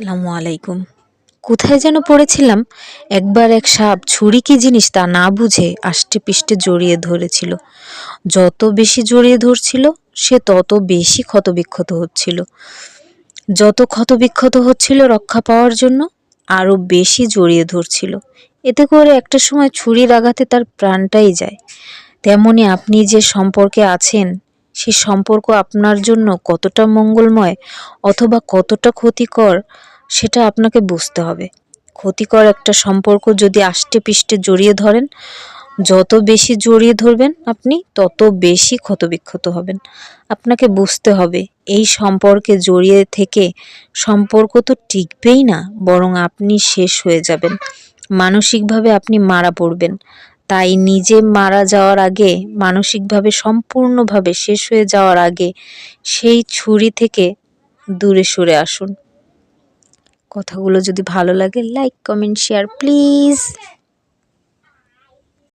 আসসালামু আলাইকুম। কোথায় যেন পড়েছিলাম, একবার এক সাপ ছুরি কি জিনিস তা না বুঝে আষ্টে পিষ্টে জড়িয়ে ধরেছিল। যত বেশি জড়িয়ে ধরছিল, সে তত বেশি ক্ষতবিক্ষত হচ্ছিল। যত ক্ষতবিক্ষত হচ্ছিল রক্ষা পাওয়ার জন্য আরও বেশি জড়িয়ে ধরছিল। এতে করে একটা সময় ছুরির আঘাতে তার প্রাণটাই যায়। তেমনি আপনি যে সম্পর্কে আছেন, সে সম্পর্ক আপনার জন্য কতটা মঙ্গলময় অথবা কতটা ক্ষতিকর সেটা আপনাকে বুঝতে হবে। ক্ষতিকর একটা সম্পর্ক যদি আষ্টে পিষ্টে জড়িয়ে ধরেন, যত বেশি জড়িয়ে ধরবেন আপনি, তত বেশি ক্ষতবিক্ষত হবেন। আপনাকে বুঝতে হবে, এই সম্পর্কে জড়িয়ে থেকে সম্পর্ক তো টিকবেই না, বরং আপনি শেষ হয়ে যাবেন। মানসিকভাবে আপনি মারা পড়বেন। তাই নিজে মারা যাওয়ার আগে, মানসিকভাবে সম্পূর্ণভাবে শেষ হয়ে যাওয়ার আগে সেই ছুরি থেকে দূরে সরে আসুন। কথাগুলো যদি ভালো লাগে লাইক কমেন্ট শেয়ার প্লিজ